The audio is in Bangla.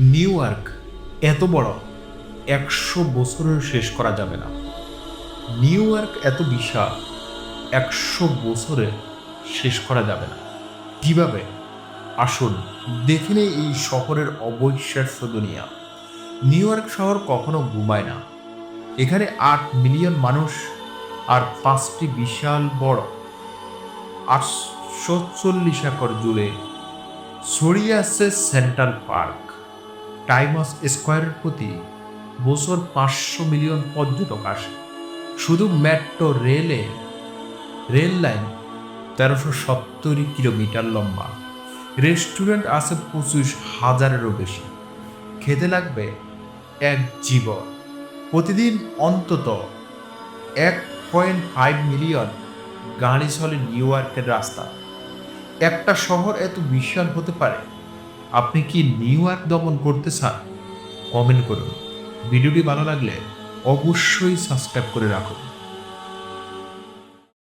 নিউ ইয়র্ক এত বড়, একশো বছরেও শেষ করা যাবে না। নিউ ইয়র্ক এত বিশাল, একশো বছরে শেষ করা যাবে না। কীভাবে? আসুন, দেখে নেই এই শহরের অবিশ্বাস্য দুনিয়া। নিউ ইয়র্ক শহর কখনো ঘুমায় না। এখানে আট মিলিয়ন মানুষ আর পাঁচটি বিশাল বড়, আটশো চল্লিশ একর জুড়ে ছড়িয়ে আছে সেন্ট্রাল পার্ক। টাইমাস স্কোয়ারের প্রতি বছর পাঁচশো মিলিয়ন পর্যটক আসে। শুধু মেট্রো রেলে, রেল লাইন তেরোশো সত্তর কিলোমিটার লম্বা। রেস্টুরেন্ট আছে পঁচিশ হাজারেরও বেশি। খেতে লাগবে এক জীবন। প্রতিদিন অন্তত এক পয়েন্ট ফাইভ মিলিয়ন গাড়ি চলে নিউ ইয়র্কের রাস্তা। একটা শহর এত বিশাল হতে পারে? আপনি কি নিউ ইয়র্ক দমন করতে চান? কমেন্ট করুন। ভিডিওটি ভালো লাগলে অবশ্যই সাবস্ক্রাইব করে রাখুন।